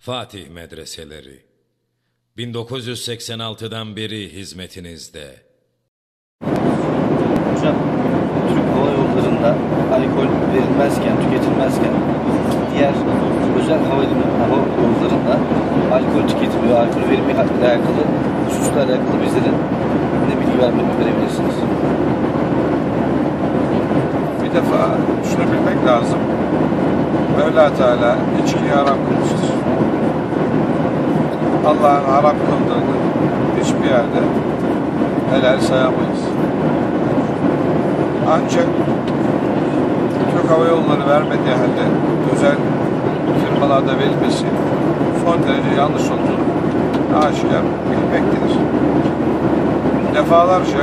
Fatih Medreseleri 1986'dan beri hizmetinizde. Hocam, Türk Hava Yolları'nda alkol verilmezken, tüketilmezken diğer özel hava, hava yollarında alkol tüketimi ve alkol verimi alakalı hususla alakalı bizlere ne bilgi vermek verebilirsiniz? Bir defa şunu bilmek lazım. Mevla Teala içkiyi haram kılmıştır. Allah'ın haram kıldığını hiçbir yerde helal sayamayız. Ancak Türk Hava Yolları vermediği halde özel firmalarda verilmesi son derece yanlış olduğunu aşikar bilmektedir. Defalarca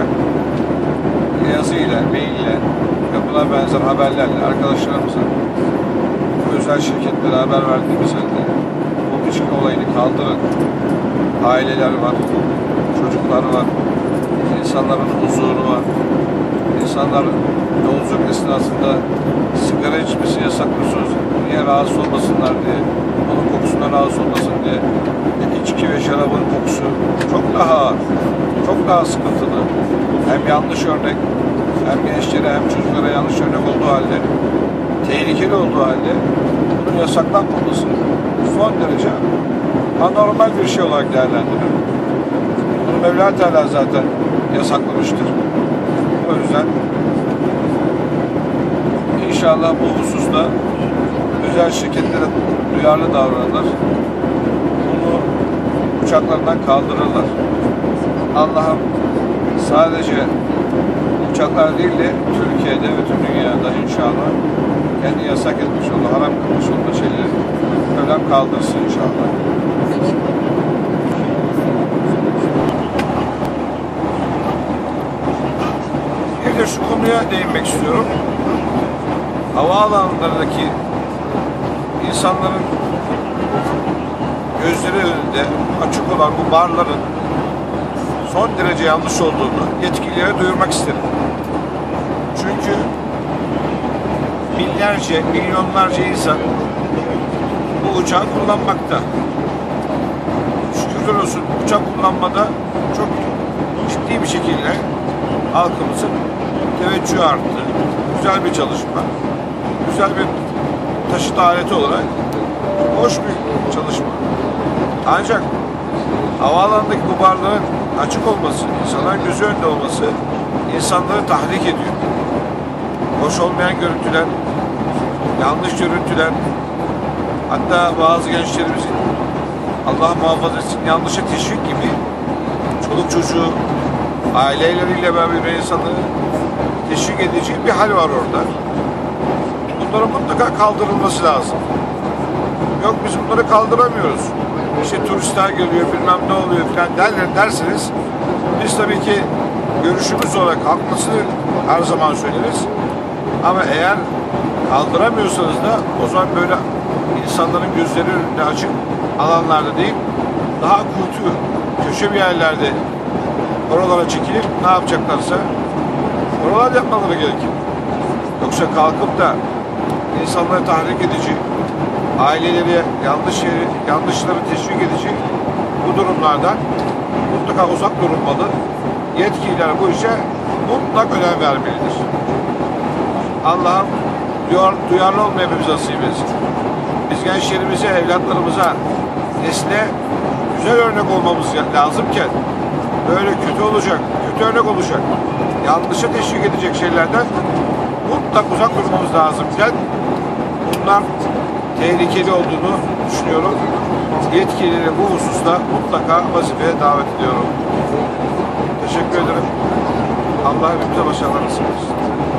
yazıyla, maille ve buna benzer haberlerle arkadaşlarımıza özel şirketlere haber verdiğimiz halde içki olayını kaldırın. Aileler var, çocuklar var, insanların huzuru var. İnsanlar yolculuk esnasında sigara içmesini yasaklıyorsunuz. Niye rahatsız olmasınlar diye, onun kokusundan rahatsız olmasın diye. E, içki ve şarabın kokusu çok daha ağır, çok daha sıkıntılı. Hem yanlış örnek, hem gençlere hem çocuklara yanlış örnek olduğu halde, tehlikeli olduğu halde bunun yasaklanmaması son derece anormal bir şey olarak değerlendirilir. Bunu Mevla Teala zaten yasaklamıştır. O yüzden inşallah bu hususta özel şirketlere duyarlı davranırlar. Bunu uçaklardan kaldırırlar. Allah'ım sadece uçaklar değil de Türkiye'de ve tüm dünyada inşallah kendi yasak etmiş olduğu, haram kılmış olduğu şeyleri Mevlam kaldırsın inşallah. Bir de şu konuya değinmek istiyorum. Havaalanlarındaki insanların gözleri önünde açık olan bu barların son derece yanlış olduğunu yetkililere duyurmak isterim. Binlerce, milyonlarca insan bu uçağı kullanmakta. Şükürler olsun uçak kullanmada çok ciddi bir şekilde halkımızın teveccühü arttı. Güzel bir çalışma. Güzel bir taşıt aleti olarak hoş bir çalışma. Ancak havaalanındaki bu barların açık olması, insanların gözü önünde olması insanları tahrik ediyor. Hoş olmayan görüntüler, yanlış görüntüler, hatta bazı gençlerimizin Allah muhafaza etsin yanlışa teşvik gibi çoluk çocuğu aileleriyle beraber insanları teşvik edici bir hal var orada. Bunların mutlaka kaldırılması lazım. Yok biz bunları kaldıramıyoruz. İşte turistler geliyor bilmem ne oluyor falan derler derseniz biz tabii ki görüşümüz olarak haklısını her zaman söyleriz. Ama eğer kaldıramıyorsanız da o zaman böyle insanların gözleri önünde açık alanlarda değil daha kuytu köşe bir yerlerde oralara çekilip ne yapacaklarsa oralar yapmaları gerekir. Yoksa kalkıp da insanları tahrik edici, aileleri yanlış yeri, yanlışları teşvik edici bu durumlardan mutlaka uzak durulmalı. Yetkililer bu işe mutlak önem vermelidir. Allah'ım duyar, duyarlı olmayı hepimiz nasip etsin. Biz gençlerimize, evlatlarımıza, nesle güzel örnek olmamız lazımken böyle kötü olacak, kötü örnek olacak, yanlışa teşvik edecek şeylerden mutlak uzak durmamız lazımken bunlar tehlikeli olduğunu düşünüyorum. Yetkilileri bu hususta mutlaka vazifeye davet ediyorum. Teşekkür ederim. Allah hepimize başarılar nasip etsin.